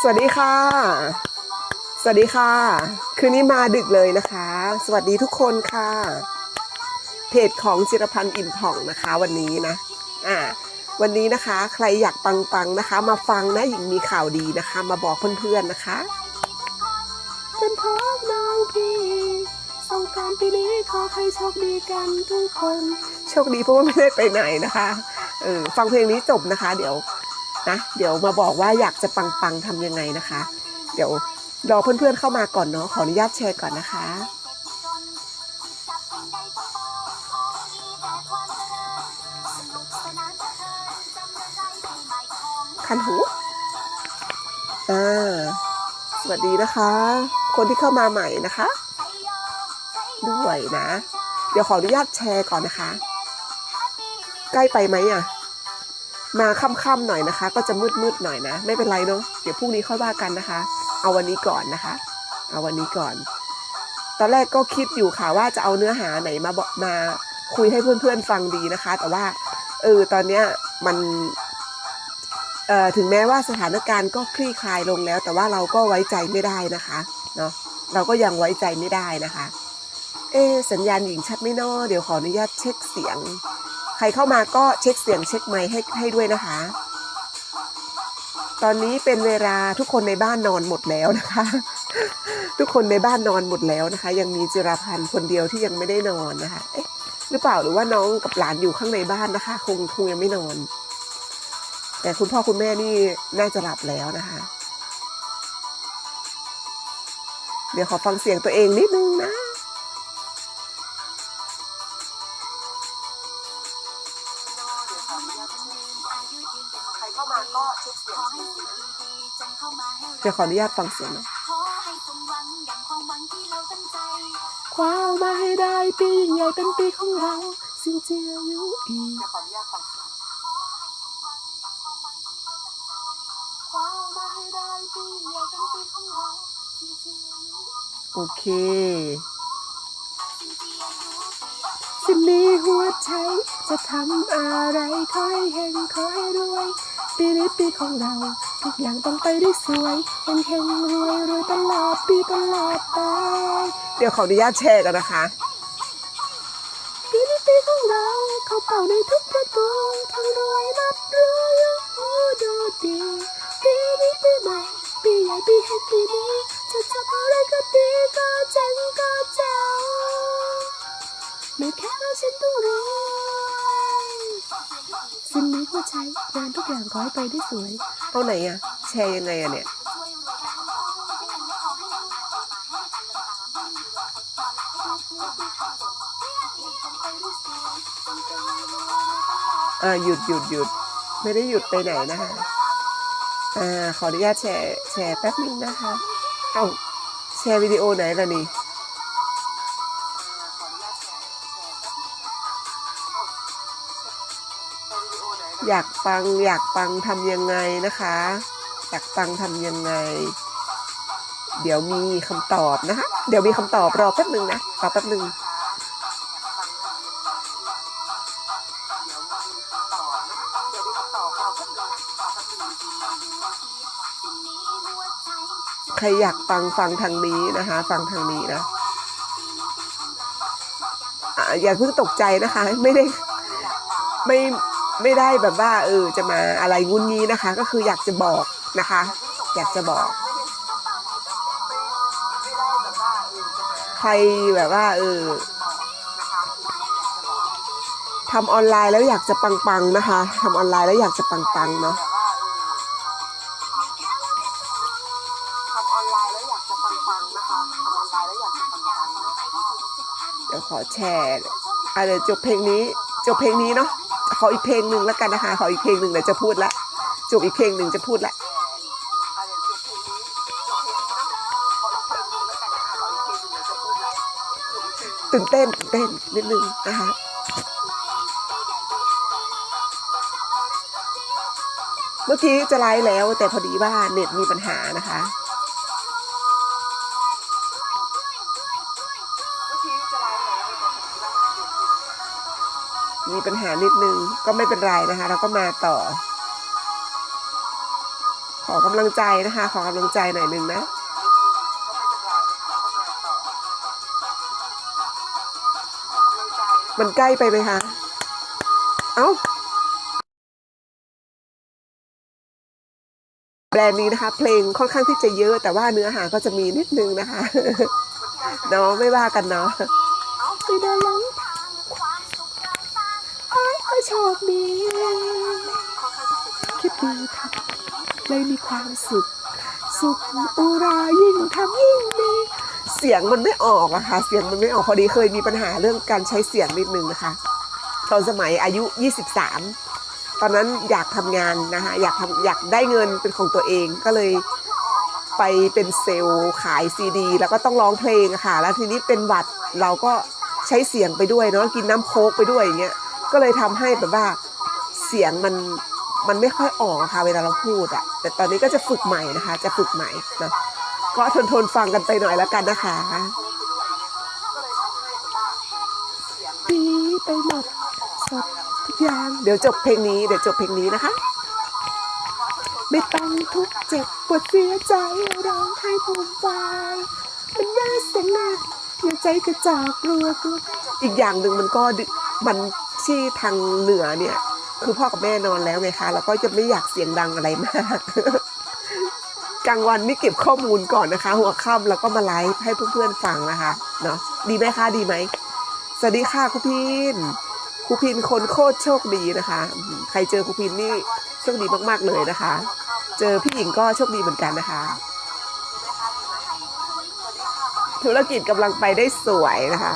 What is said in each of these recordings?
สวัสดีค่ะ สวัสดีค่ะ คืนนี้มาดึกเลยนะคะ สวัสดีทุกคนค่ะ เพจของจิรพันธ์อิ่มผ่องนะคะวันนี้นะ อ่า วันนี้นะคะใครอยากปังๆนะคะ มาฟังนะหญิงมีข่าวดีนะคะ มาบอกเพื่อนๆนะคะเป็นพราะน้องพี่สงการปีนี้ขอให้โชคดีกันทุกคน โชคดีเพราะว่าไม่ได้ไปไหนนะคะ เออฟังเพลงนี้จบนะคะ เดี๋ยว นะ เดี๋ยวมาบอกว่าอยากจะปังๆทำยังไงนะคะ เดี๋ยวรอเพื่อนๆเข้ามาก่อนเนาะขออนุญาตแชร์ก่อนนะคะคันหูอ่าสวัสดีนะคะ คนที่เข้ามาใหม่นะคะ ด้วยนะ เดี๋ยวขออนุญาตแชร์ก่อนนะคะ ใกล้ไปไหมอะ มาค่ำๆหน่อยนะคะ ก็จะมืดๆหน่อยนะ ไม่เป็นไรเนาะเดี๋ยวพรุ่งนี้ค่อยว่ากันนะคะ เอาวันนี้ก่อนนะคะ เอาวันนี้ก่อน ตอนแรกก็คิดอยู่ค่ะว่าจะเอาเนื้อหาไหนมาบมาคุยให้เพื่อนๆฟังดีนะคะ แต่ว่าเออตอนเนี้ยมันเอ่อถึงแม้ว่าสถานการณ์ก็คลี่คลายลงแล้ว แต่ว่าเราก็ไว้ใจไม่ได้นะคะเนาะเราก็ยังไว้ใจไม่ได้นะคะ เอะสัญญาณหญิงชัดไม่นอเดี๋ยวขออนุญาตเช็คเสียง ใครเข้ามาก็เช็คเสียงเช็คไมค์ให้ให้ด้วยนะคะ ตอนนี้เป็นเวลาทุกคนในบ้านนอนหมดแล้วนะคะ ทุกคนในบ้านนอนหมดแล้วนะคะ ยังมีจิราพันธ์คนเดียวที่ยังไม่ได้นอนนะคะ เอ๊ะหรือเปล่าหรือว่าน้องกับหลานอยู่ข้างในบ้านนะคะ คงคงยังไม่นอน แต่คุณพ่อคุณแม่นี่น่าจะหลับแล้วนะคะ เดี๋ยวขอฟังเสียงตัวเองนิดนึงนะ เดี๋ยวขออนุญาตฟังเสียงหนะขอให้สมหวังอย่างความหวังที่เราตั้งใจคว้ามาให้ได้ปียิ่งใหญ่เป็นปีของเราสิ่งเจียอยู่อีกเดี๋ยวขออนุญาตฟังเสียงคว้ามาให้ได้ปีใหญ่เป็นปีของเราสิ่งที่อายุโอเคสิ่งที่อายุปีสิมีหัวใจจะทำอะไรขอให้เห็นขอให้รวย ปีนี้ปีของเรา ทุกอย่างต้องไปได้สวยเฮงเฮงรวยรวยตลอดปีตลอดไปเดี๋ยวขออนุญาตแชร์กันนะคะปีนี้ปีของเราเขาเป่าในทุกประตูทั้งรวยนับรวยโอ้ดูดีปีนี้ปีใหม่ปีใหญ่ปีแห่งปีนี้จะทำอะไรก็ดีก็เจ๋งก็เจ๋งไม่แค่ว่าฉันต้องรวยสิ่งนี้หัวใจงานทุกอย่างขอให้ไปได้สวย เอาไหนอะแชร์ยังไงอะเนี่ยช่วยรวยดังขอให้ยังไม่ขอให้ยังมามาให้กันเลยตามไม่มีวันตอนหลังให้ทุกปีต้องไปได้สวยอ่าหยุดหยุดหยุดไม่ได้หยุดไปไหนนะคะอ่าขออนุญาตแชร์แชร์แป๊บนึงนะคะ เอาแชร์วิดีโอไหนล่ะนี่ อยากปังอยากปังทำยังไงนะคะ อยากปังทำยังไง เดี๋ยวมีคำตอบนะคะ เดี๋ยวมีคำตอบรอแป๊บหนึ่งนะรอแป๊บหนึ่งใครอยากฟังฟังทางนี้นะคะ ฟังทางนี้นะอะอย่าเพิ่งตกใจนะคะ ไม่ได้ไม่ ไม่ได้แบบว่าเออจะมาอะไรงุนงี้นะคะ ก็คืออยากจะบอกนะคะ อยากจะบอก ใครแบบว่าเออทำออนไลน์แล้วอยากจะปังๆนะคะทำออนไลน์แล้วอยากจะปังๆเนาะทำออนไลน์แล้วอยากจะปังๆนะคะทำออนไลน์แล้วอยากจะปังๆเนาะเดี๋ยวขอแชร์อะเดี๋ยวจบเพลงนี้ จบเพลงนี้เนาะ ขออีกเพลงหนึ่งแล้วกันนะคะขออีกเพลงหนึ่งเดี๋ยวจะพูดละจบอีกเพลงหนึ่งจะพูดละตื่นเต้นตื่นเต้นนิดนึงนะคะเมื่อกี้จะไลฟ์แล้วแต่พอดีว่าเน็ตมีปัญหานะคะ ปัญหานิดนึง ก็ไม่เป็นไรนะคะ เราก็มาต่อ ขอกำลังใจนะคะ ขอกำลังใจหน่อยนึงนะมันใกล้ไปไหมคะ เอ้า แบรนด์นี้นะคะ เพลงค่อนข้างที่จะเยอะ แต่ว่าเนื้อหาก็จะมีนิดนึงนะคะ เนาะไม่ว่ากันเนาะ โอ้ยโชคดีคิดดีทำเลยมีความสุข สุขอุรายิ่งทำยิ่งดีเสียงมันไม่ออกอะค่ะ เสียงมันไม่ออกพอดีเคยมีปัญหาเรื่องการใช้เสียงนิดนึงนะคะ ตอนสมัยอายุ 23 ตอนนั้นอยากทำงานนะคะอยากทำอยากได้เงินเป็นของตัวเองก็เลยไปเป็นเซลล์ขายซีดี แล้วก็ต้องร้องเพลงะค่ะ แล้วทีนี้เป็นหวัดเราก็ใช้เสียงไปด้วยเนาะกินน้ำโค้กไปด้วยอย่างเงี้ย ก็เลยทำให้แบบว่าเสียงมันมันไม่ค่อยออกค่ะเวลาเราพูดอะแต่ตอนนี้ก็จะฝึกใหม่นะคะ จะฝึกใหม่นะก็ทนทนๆฟังกันไปหน่อยแล้วกันนะคะดีไปหมดสดทุกอย่างเดี๋ยวจบเพลงนี้เดี๋ยวจบเพลงนี้นะคะ ไม่ต้องทุกเจ็บปวดเสียใจร้องไห้ภูมิใจมันน่าเสียหน้าอย่าใจกระจอกกลัวกลัวอีกอย่างหนึ่งมันก็ดึมัน ที่ทางเหนือเนี่ย คือพ่อกับแม่นอนแล้วไงคะแล้วก็จะไม่อยากเสียงดังอะไรมาก กลางวันนี่เก็บข้อมูลก่อนนะคะ หัวค่ำแล้วก็มาไลฟ์ให้เพื่อนๆฟังนะคะเนาะดีไหมคะดีไหมสวัสดีค่ะครูพินครูพินคนโคตรโชคดีนะคะ ใครเจอครูพินนี่โชคดีมากๆเลยนะคะ เจอพี่หญิงก็โชคดีเหมือนกันนะคะ ธุรกิจกำลังไปได้สวยนะคะ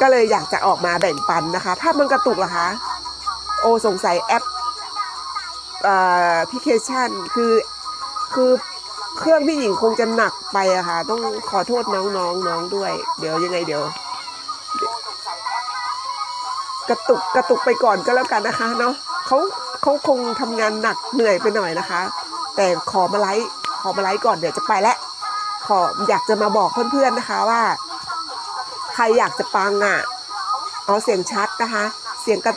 ก็เลยอยากจะออกมาแบ่งปันนะคะถ้ามันกระตุกเหรอคะ โอสงสัยแอปอแอปพลิเคชันคือคือเครื่องพี่หญิงคงจะหนักไปอะค่ะ ต้องขอโทษน้องๆนน้องด้วย เดี๋ยวยังไงเดี๋ยว กระตุกกระตุกไปก่อนก็แล้วกันนะคะเนาะเขาเขาคงทำงานหนักเหนื่อยไปหน่อยนะคะ แต่ขอมาไลฟ์ขอมาไลฟ์ก่อนเดี๋ยวจะไปแล้วขออยากจะมาบอกเพื่อนๆนะคะว่า ใครอยากจะปังอะเอาเสียงชัดนะคะ เสียงกระ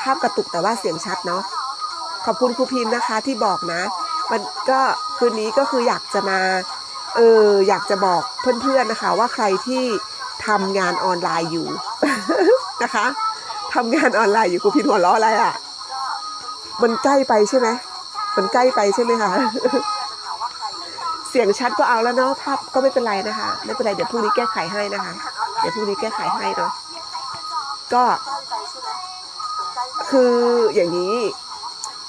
ภาพกระตุกแต่ว่าเสียงชัดเนาะขอบคุณครูพินนะคะที่บอกนะ มันก็คืนนี้ก็คืออยากจะมาเอออยากจะบอกเพื่อนๆนะคะ ว่าใครที่ทำงานออนไลน์อยู่นะคะทำงานออนไลน์อยู่ครูพินหัวล้ออะไรอะมันใกล้ไปใช่ไหมมันใกล้ไปใช่ไหมคะเสียงชัดก็เอาแล้วเนาะภาพก็ไม่เป็นไรนะคะ ไม่เป็นไรเดี๋ยวพรุ่งนี้แก้ไขให้นะคะ เดี๋ยวพรุ่งนี้แก้ไขให้เนาะก็ คืออย่างนี้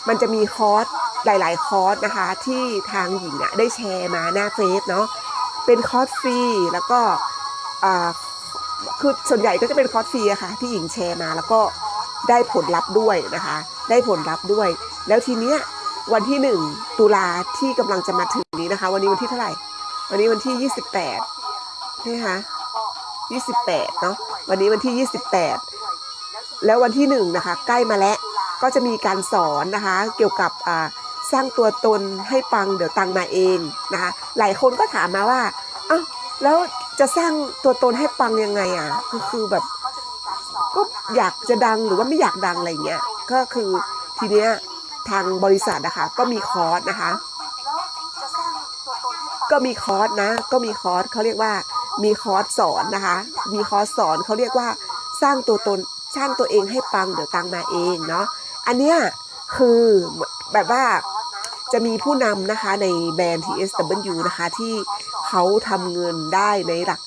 มันจะมีคอร์สหลาย ๆ คอร์สนะคะ ที่ทางหญิงอะได้แชร์มาหน้าเฟซเนาะเป็นคอร์สฟรีแล้วก็คือส่วนใหญ่ก็จะเป็นคอร์สฟรีอะค่ะที่หญิงแชร์มาแล้วก็ได้ผลลัพธ์ด้วยนะคะ ได้ผลลัพธ์ด้วย แล้วทีเนี้ยวันที่หนึ่งตุลาที่กำลังจะมาถึงนี้นะคะ วันนี้วันที่เท่าไหร่ วันนี้วันที่ยี่สิบแปดใช่ไหมคะ ยี่สิบแปดเนาะวันนี้วันที่ยี่สิบแปดแล้ววันที่หนึ่งนะคะใกล้มาแล้วก็จะมีการสอนนะคะเกี่ยวกับสร้างตัวตนให้ปังเดี๋ยวตังมาเองนะคะหลายคนก็ถามมาว่าอ้าวแล้วจะสร้างตัวตนให้ปังยังไงอะก็คือแบบก็อยากจะดังหรือว่าไม่อยากดังอะไรเงี้ยก็คือทีเนี้ยทางบริษัทนะคะก็มีคอร์สนะคะ ก็มีคอร์สนะ ก็มีคอร์สเขาเรียกว่า มีคอร์สสอนนะคะ มีคอร์สสอนเขาเรียกว่าสร้างตัวตนสร้างตัวเองให้ปังเดี๋ยวตังมาเองเนาะอันเนี้ยคือแบบว่าจะมีผู้นำนะคะในแบรนด์ TSW นะคะที่เขาทำเงินได้ในหลัก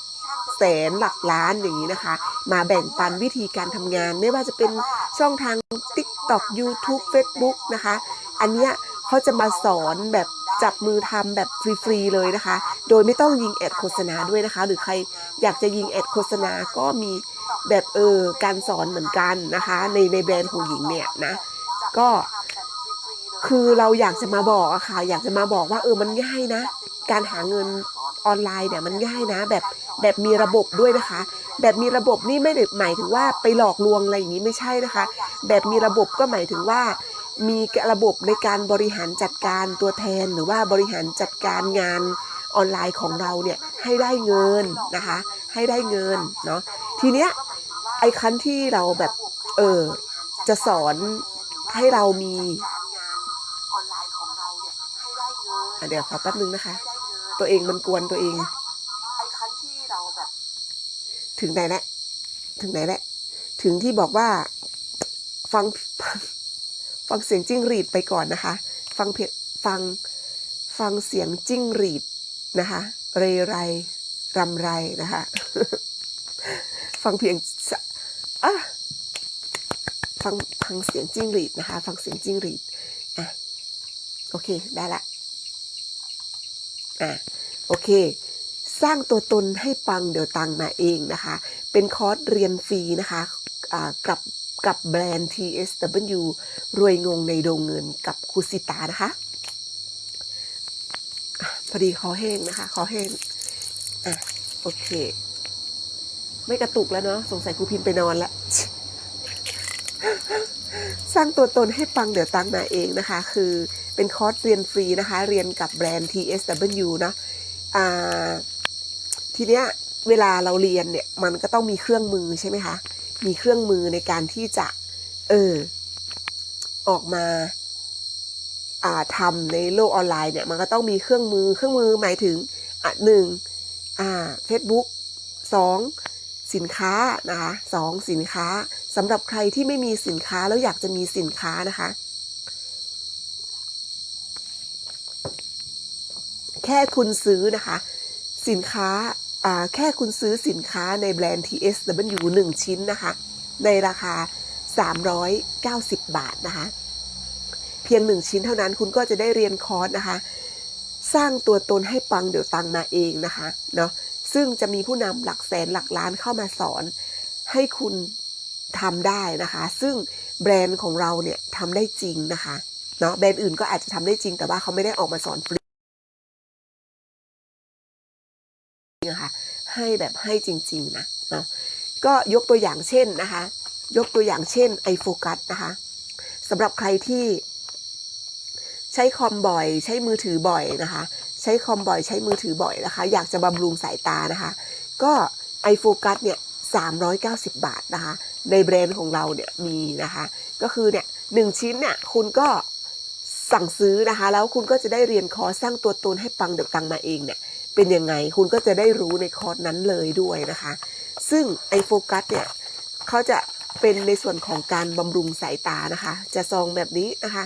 แสนหลักล้านอย่างนี้นะคะ มาแบ่งปันวิธีการทำงาน ไม่ว่าจะเป็นช่องทาง TikTok YouTube Facebook นะคะ อันเนี้ยเขาจะมาสอนแบบ จับมือทำแบบฟรีๆเลยนะคะ โดยไม่ต้องยิงแอดโฆษณาด้วยนะคะ หรือใครอยากจะยิงแอดโฆษณาก็มีแบบเออการสอนเหมือนกันนะคะ ในในแบรนด์ของหญิงเนี่ยนะก็คือเราอยากจะมาบอกอะค่ะ อยากจะมาบอกว่าเออมันง่ายนะ การหาเงินออนไลน์เนี่ยมันง่ายนะ แบบแบบมีระบบด้วยนะคะ แบบมีระบบนี่ไม่ได้หมายถึงว่าไปหลอกลวงอะไรอย่างนี้ไม่ใช่นะคะ แบบมีระบบก็หมายถึงว่า มีระบบในการบริหารจัดการตัวแทน หรือว่าบริหารจัดการงานออนไลน์ของเราเนี่ยให้ได้เงินนะคะ ให้ได้เงินเนาะทีเนี้ยไอ้คันที่เราแบบเออจะสอนให้เรามีออนไลน์ของเราเนี่ยให้ได้เงินเดี๋ยวขอแป๊บนึงนะคะ ตัวเองมันกวนตัวเองไอ้คันที่เราแบบถึงไหนแล้วถึงไหนแล้วถึงที่บอกว่าฟัง ฟังเสียงจิ้งหรีดไปก่อนนะคะ ฟังเพจฟังฟังเสียงจิ้งหรีดนะคะ เรไรรำไรนะคะ ฟังเพียงอะฟังฟังเสียงจิ้งหรีดนะคะ ฟังเสียงจิ้งหรีดอะโอเคได้ละอะโอเค สร้างตัวตนให้ปังเดี๋ยวตังมาเองนะคะ เป็นคอร์สเรียนฟรีนะคะอ่ากับ กับแบรนด์ TSW รวยงงในโดงเงินกับครูสิตานะคะอะพอดีคอแห้งนะคะคอแห้งอะโอเค ไม่กระตุกแล้วเนาะสงสัยครูพิมพ์ไปนอนละสร้างตัวตนให้ปังเดี๋ยวตังมาเองนะคะ คือเป็นคอร์สเรียนฟรีนะคะ เรียนกับแบรนด์ TSW นะอ่าทีเนี้ยเวลาเราเรียนเนี่ย มันก็ต้องมีเครื่องมือใช่ไหมคะ มีเครื่องมือในการที่จะ เออ ออกมาอ่าทำในโลกออนไลน์เนี่ย มันก็ต้องมีเครื่องมือ เครื่องมือหมายถึงอะหนึ่งอ่า Facebook สองสินค้านะคะสองสินค้าสำหรับใครที่ไม่มีสินค้าแล้วอยากจะมีสินค้านะคะ แค่คุณซื้อนะคะ สินค้า แค่คุณซื้อสินค้าในแบรนด์ TSW 1 ชิ้นนะคะ ในราคา 390 บาทนะคะ เพียง 1 ชิ้นเท่านั้นคุณก็จะได้เรียนคอร์สนะคะ สร้างตัวตนให้ปังเดี๋ยวตังมาเองนะคะเนาะซึ่งจะมีผู้นำหลักแสนหลักล้านเข้ามาสอน ให้คุณทำได้นะคะ ซึ่งแบรนด์ของเราเนี่ยทำได้จริงนะคะเนาะแบรนด์อื่นก็อาจจะทำได้จริงแต่ว่าเขาไม่ได้ออกมาสอนฟรี ให้แบบให้จริงๆนะเนาะก็ยกตัวอย่างเช่นนะคะ ยกตัวอย่างเช่น iFocus นะคะสำหรับใครที่ใช้คอมบ่อย ใช้มือถือบ่อยนะคะ ใช้คอมบ่อยใช้มือถือบ่อยนะคะ อยากจะบำรุงสายตานะคะ ก็ iFocus เนี่ย390 บาทนะคะ ในแบรนด์ของเราเนี่ยมีนะคะ ก็คือเนี่ยหนึ่งชิ้นเนี่ยคุณก็สั่งซื้อนะคะ แล้วคุณก็จะได้เรียนคอร์สสร้างตัวตนให้ปังเดี๋ยวตังมาเองเนี่ย เป็นยังไงคุณก็จะได้รู้ในคอร์สนั้นเลยด้วยนะคะ ซึ่งไอโฟกัสเนี่ยเขาจะเป็นในส่วนของการบำรุงสายตานะคะ จะซองแบบนี้นะคะ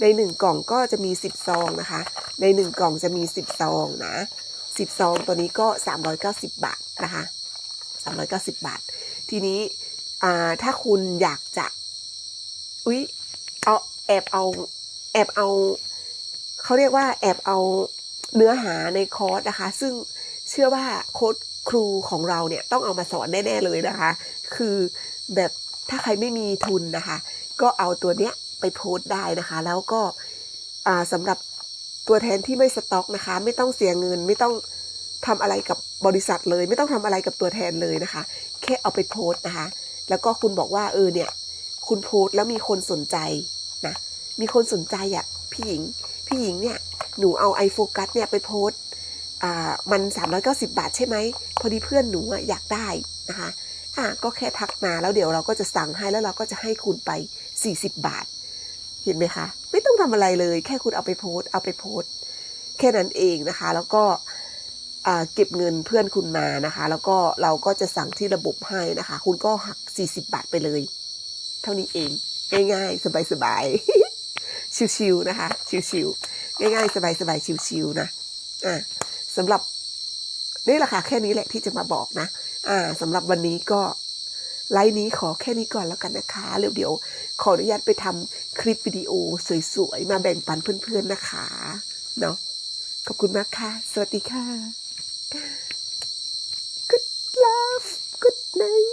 ในหนึ่งกล่องก็จะมี 10 ซองนะคะ ในหนึ่งกล่องจะมี 10 ซองนะ 10 ซองตัวนี้ก็ 390 บาทนะคะ390 บาท ทีนี้ถ้าคุณอยากจะอุ๊ยเอาแอบเอาแอบเอาเขาเรียกว่าแอบเอา เนื้อหาในคอร์สนะคะ ซึ่งเชื่อว่าโค้ดครูของเราเนี่ยต้องเอามาสอนแน่ๆเลยนะคะ คือแบบถ้าใครไม่มีทุนนะคะ ก็เอาตัวเนี้ยไปโพสต์ได้นะคะ แล้วก็อ่าสำหรับตัวแทนที่ไม่สต็อกนะคะ ไม่ต้องเสียเงิน ไม่ต้องทำอะไรกับบริษัทเลย ไม่ต้องทำอะไรกับตัวแทนเลยนะคะ แค่เอาไปโพสต์นะคะ แล้วก็คุณบอกว่าเออเนี่ย คุณโพสต์แล้วมีคนสนใจนะมีคนสนใจอะพี่หญิง พี่หญิงเนี่ยหนูเอาไอโฟกัสเนี่ยไปโพสอ่ามัน 390 บาทใช่ไหมพอดีเพื่อนหนูอยากได้นะคะอะก็แค่ทักมาแล้วเดี๋ยวเราก็จะสั่งให้แล้วเราก็จะให้คุณไป 40 บาท เห็นไหมคะ ไม่ต้องทำอะไรเลย แค่คุณเอาไปโพสเอาไปโพสแค่นั้นเองนะคะ แล้วก็อ่าเก็บเงินเพื่อนคุณมานะคะ แล้วก็เราก็จะสั่งที่ระบบให้นะคะ คุณก็หัก 40 บาทไปเลย เท่านี้เองง่ายๆ สบายๆ ชิวๆนะคะ ชิวๆง่ายๆ สบายๆ ชิวๆนะ อ่าสำหรับนี่แหละค่ะแค่นี้แหละที่จะมาบอกนะ อ่าสำหรับวันนี้ก็ไลฟ์นี้ขอแค่นี้ก่อนแล้วกันนะคะแล้วเดี๋ยวขออนุญาตไปทำคลิปวิดีโอสวยๆ มาแบ่งปันเพื่อนๆนะคะ เนาะขอบคุณมากค่ะ สวัสดีค่ะ Good love Good night